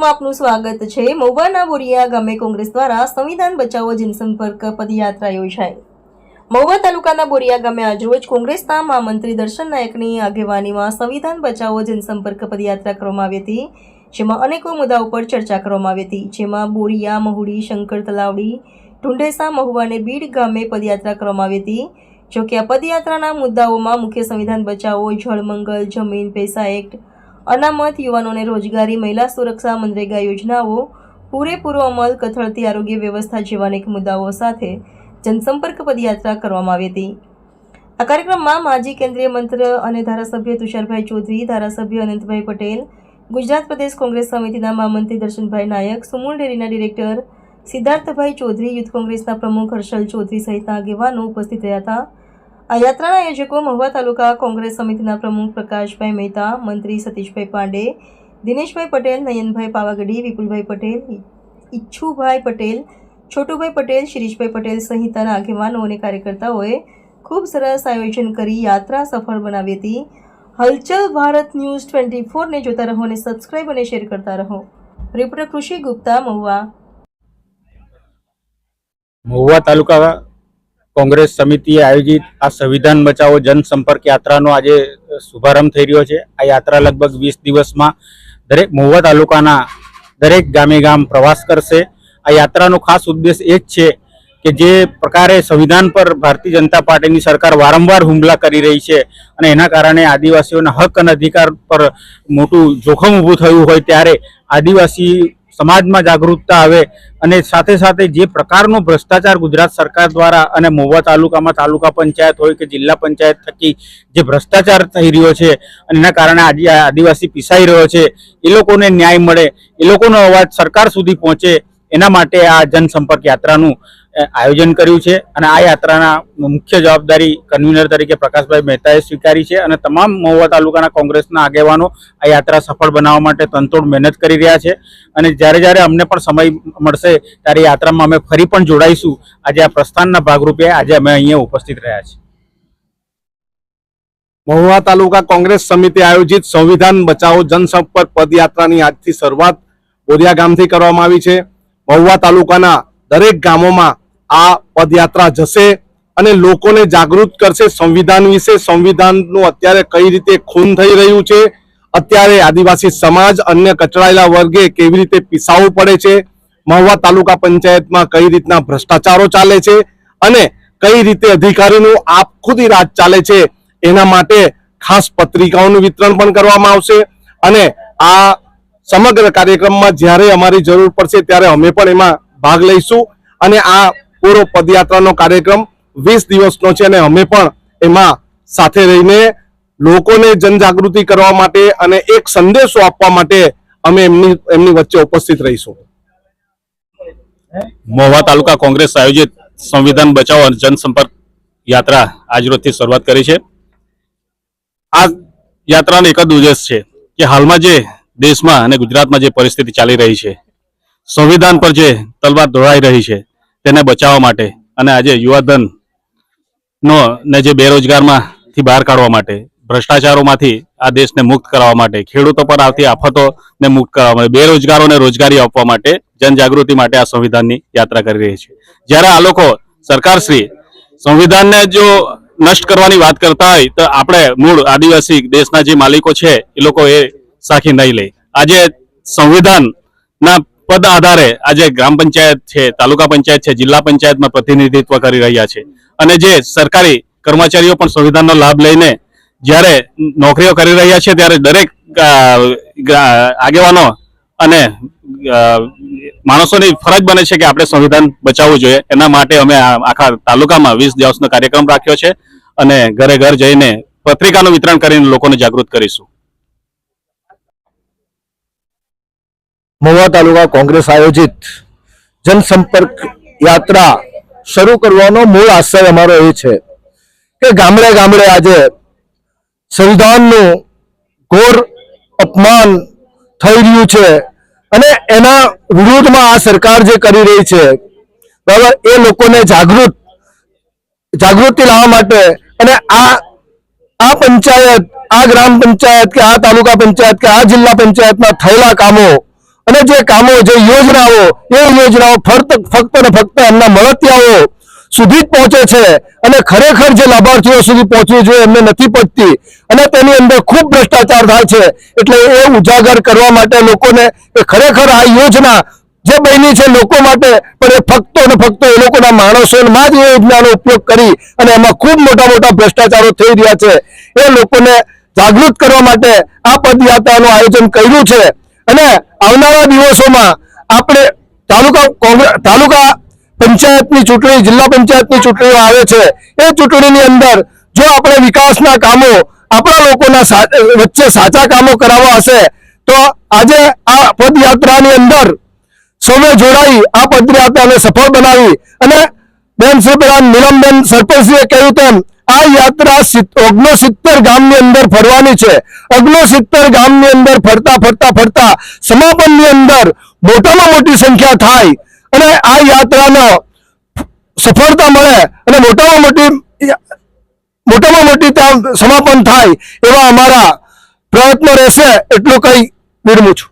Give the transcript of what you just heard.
કલાકમાં આપનું સ્વાગત છે. મહુવાના બોરિયા ગામે કોંગ્રેસ દ્વારા સંવિધાન બચાવો જનસંપર્ક પદયાત્રા યોજાઈ. મહુવા તાલુકાના બોરિયા ગામે આજરોજ કોંગ્રેસના મહામંત્રી દર્શન નાયકની આગેવાનીમાં સંવિધાન બચાવો જનસંપર્ક પદયાત્રા કરવામાં આવી હતી, જેમાં અનેકો મુદ્દાઓ પર ચર્ચા કરવામાં આવી હતી. જેમાં બોરિયા, મહુડી, શંકર તલાવડી, ઢુંઢેસા, મહુવા અને બીડ ગામે પદયાત્રા કરવામાં આવી હતી. જોકે આ પદયાત્રાના મુદ્દાઓમાં મુખ્ય સંવિધાન બચાવો, જળમંગલ, જમીન, પૈસા એક્ટ અનામત યુવાનોને રોજગારી, મહિલા સુરક્ષા મનરેગા યોજનાઓ, પૂરેપૂરો અમલ, કથળતી આરોગ્ય વ્યવસ્થા જેવા અનેક મુદ્દાઓ સાથે જનસંપર્ક પદયાત્રા કરવામાં આવી હતી. આ કાર્યક્રમમાં માજી કેન્દ્રીય મંત્રી અને ધારાસભ્ય તુષારભાઈ ચૌધરી, ધારાસભ્ય અનંતભાઈ પટેલ, ગુજરાત પ્રદેશ કોંગ્રેસ સમિતિના મહામંત્રી દર્શનભાઈ નાયક, સુમૂલ ડેરીના ડિરેક્ટર સિદ્ધાર્થભાઈ ચૌધરી, યુથ કોંગ્રેસના પ્રમુખ હર્ષલ ચૌધરી સહિતના આગેવાનો ઉપસ્થિત રહ્યા હતા. આ યાત્રાના આયોજકો મહુવા તાલુકા કોંગ્રેસ સમિતિના પ્રમુખ પ્રકાશભાઈ મહેતા, મંત્રી સતીશભાઈ પાંડે, દિનેશભાઈ પટેલ, નયનભાઈ પાવાગઢી, વિપુલભાઈ પટેલ, ઈચ્છુભાઈ પટેલ, છોટુભાઈ પટેલ, શિરીષભાઈ પટેલ સહિતના આગેવાનો અને કાર્યકર્તાઓએ ખૂબ સરસ આયોજન કરી યાત્રા સફળ બનાવી હતી. હલચલ ભારત ન્યૂઝ ટ્વેન્ટી ફોરને જોતા રહો અને સબસ્ક્રાઇબ અને શેર કરતા રહો. રિપોર્ટર કૃષિ ગુપ્તા, મહુવા. મહુવા તાલુકા કોંગ્રેસ સમિતિએ આયોજિત આ સંવિધાન બચાવો જનસંપર્ક યાત્રાનો આજે શુભારંભ થઈ રહ્યો છે. આ યાત્રા લગભગ વીસ દિવસમાં દરેક મહુવા તાલુકાના દરેક ગામે ગામ પ્રવાસ કરશે. આ યાત્રાનો ખાસ ઉદ્દેશ એ જ છે કે જે પ્રકારે સંવિધાન પર ભારતીય જનતા પાર્ટીની સરકાર વારંવાર હુમલા કરી રહી છે અને એના કારણે આદિવાસીઓના હક અને અધિકાર પર મોટું જોખમ ઊભું થયું હોય ત્યારે આદિવાસી સમાજમાં જાગૃતતા આવે અને સાથે સાથે જે પ્રકારનો ભ્રષ્ટાચાર ગુજરાત સરકાર દ્વારા અને મહુવા તાલુકામાં તાલુકા પંચાયત હોય કે જિલ્લા પંચાયત થકી જે ભ્રષ્ટાચાર થઈ રહ્યો છે અને એના કારણે આજે આદિવાસી પીસાઈ રહ્યો છે, એ લોકોને ન્યાય મળે, એ લોકોનો અવાજ સરકાર સુધી પહોંચે, એના માટે આ જનસંપર્ક યાત્રાનું આયોજન કર્યું છે અને આ યાત્રાના મુખ્ય જવાબદારી કન્વીનર તરીકે પ્રકાશભાઈ મહેતાએ સ્વીકારી છે અને તમામ મહુવા તાલુકાના કોંગ્રેસના આગેવાનો આ યાત્રા સફળ બનાવવા માટે તનતોડ મહેનત કરી રહ્યા છે. અને જ્યારે જ્યારે અમને પણ સમય મળશે ત્યારે યાત્રામાં અમે ફરી પણ જોડાઈશું. આજે આ પ્રસ્થાનના ભાગરૂપે આજે અમે અહીંયા ઉપસ્થિત રહ્યા છીએ. મહુવા તાલુકા કોંગ્રેસ સમિતિ આયોજિત સંવિધાન બચાવો જનસંપર્ક પદયાત્રાની આજથી શરૂઆત બોરિયા ગામથી કરવામાં આવી છે. મહુવા તાલુકાના દરેક ગામોમાં આ પદયાત્રા જશે અને લોકોને જાગૃત કરશે સંવિધાન વિશે. સંવિધાનનું અત્યારે કઈ રીતે ખૂન થઈ રહ્યું છે? અત્યારે આદિવાસી સમાજ, અન્ય કચડાયેલા વર્ગે કેવી રીતે પીસાવવું પડે છે? મહુવા તાલુકા પંચાયતમાં કઈ રીતના ભ્રષ્ટાચારો ચાલે છે? અને કઈ રીતે અધિકારીનું આપખુદી રાજ ચાલે છે? એના માટે ખાસ પત્રિકાઓનું વિતરણ પણ કરવામાં આવશે. અને આ સમગ્ર કાર્યક્રમમાં જ્યારે અમારી જરૂર પડશે ત્યારે અમે પણ એમાં ભાગ લઈશું. અને આ પૂરો પદયાત્રાનો કાર્યક્રમ વીસ દિવસનો છે અને અમે પણ એમાં સાથે રહીને લોકોને જનજાગૃતિ કરવા માટે અને એક સંદેશો આપવા માટે અમે એમની એમની વચ્ચે ઉપસ્થિત રહીશું. મહુવા તાલુકા કોંગ્રેસ આયોજિત સંવિધાન બચાવ અને જનસંપર્ક યાત્રા આજરોજથી શરૂઆત કરી છે. આ યાત્રાનો એક જ ઉદ્દેશ છે કે હાલમાં જે દેશમાં અને ગુજરાતમાં જે પરિસ્થિતિ ચાલી રહી છે, સંવિધાન પર જે તલવાર દોડાઈ રહી છે તેને બચાવવા માટે અને આજે યુવાધન નો ને જે બેરોજગારમાંથી બહાર કાઢવા માટે, ભ્રષ્ટાચારોમાંથી આ દેશને મુક્ત કરવા માટે, ખેડૂતો પર આવતી આફતોને મુક્ત કરવા માટે, બેરોજગારોને રોજગારી આપવા માટે જનજાગૃતિ માટે આ સંવિધાનની યાત્રા કરી રહી છે. જ્યારે આ લોકો સરકારશ્રી સંવિધાનને જો નષ્ટ કરવાની વાત કરતા હોય, તો આપણે મૂળ આદિવાસી દેશના જે માલિકો છે, એ લોકો એ સાખી નહીં લે. આજે સંવિધાનના પદ આધારે આજે ગ્રામ પંચાયત છે, તાલુકા પંચાયત છે, જિલ્લા પંચાયતમાં પ્રતિનિધિત્વ કરી રહ્યા છે. અને જે સરકારી કર્મચારીઓ પણ સંવિધાનનો લાભ લઈને જ્યારે નોકરીઓ કરી રહ્યા છે, ત્યારે દરેક આગેવાનો અને માણસોની ફરજ બને છે કે આપણે સંવિધાન બચાવવું જોઈએ. એના માટે અમે આખા તાલુકામાં વીસ દિવસનો કાર્યક્રમ રાખ્યો છે અને ઘરે ઘર જઈને પત્રિકાનું વિતરણ કરીને લોકોને જાગૃત કરીશું. મહુવા તાલુકા કોંગ્રેસ આયોજિત જનસંપર્ક યાત્રા શરૂ કરવાનો મૂળ આશય અમારો એ છે કે ગામડે ગામડે આજે સંવિધાનનું ઘોર અપમાન થઈ રહ્યું છે અને એના વિરુદ્ધમાં આ સરકાર જે કરી રહી છે, બરાબર, એ લોકોને જાગૃત, જાગૃતિ લાવવા માટે અને આ આ પંચાયત, આ ગ્રામ પંચાયત કે આ તાલુકા પંચાયત કે આ જિલ્લા પંચાયતમાં થયેલા કામો અને જે કામો, જે યોજનાઓ, એ યોજનાઓ ફક્ત ફક્ત ને ફક્ત એમના મળતિયાઓ સુધી જ પહોંચે છે. અને ખરેખર જે લાભાર્થીઓ સુધી પહોંચવી જોઈએ એમને નથી પહોંચતી. અને તેની અંદર ખૂબ ભ્રષ્ટાચાર થાય છે. એટલે એ ઉજાગર કરવા માટે લોકોને કે ખરેખર આ યોજના જે બની છે લોકો માટે, પણ એ ફક્ત ને ફક્ત એ લોકોના માણસોમાં જ એ યોજનાનો ઉપયોગ કરી અને એમાં ખૂબ મોટા મોટા ભ્રષ્ટાચારો થઈ રહ્યા છે. એ લોકોને જાગૃત કરવા માટે આ પદયાત્રાનું આયોજન કર્યું છે. અને આવનારા દિવસોમાં આપણે તાલુકા કોંગ્રેસ તાલુકા પંચાયતની ચૂંટણી, જિલ્લા પંચાયતની ચૂંટણીઓ આવે છે, એ ચૂંટણીની અંદર જો આપણે વિકાસના કામો આપણા લોકોના વચ્ચે સાચા કામો કરાવવા હશે, તો આજે આ પદયાત્રાની અંદર સૌએ જોડાઈ આ પદયાત્રાને સફળ બનાવી અને બેન શ્રી પેલા નીલમબેન સરપંચશ્રીએ કહ્યું તેમ આ યાત્રા ઓગણસિત્તેર ગામની અંદર ફરવાની છે. ઓગણસિત્તેર ગામની અંદર ફરતા ફરતા ફરતા સમાપનની અંદર મોટામાં મોટી સંખ્યા થાય અને આ યાત્રાનો સફળતા મળે અને મોટામાં મોટી મોટામાં મોટી ત્યાં સમાપન થાય એવા અમારા પ્રયત્નો રહેશે, એટલું કંઈ વિરમું છું.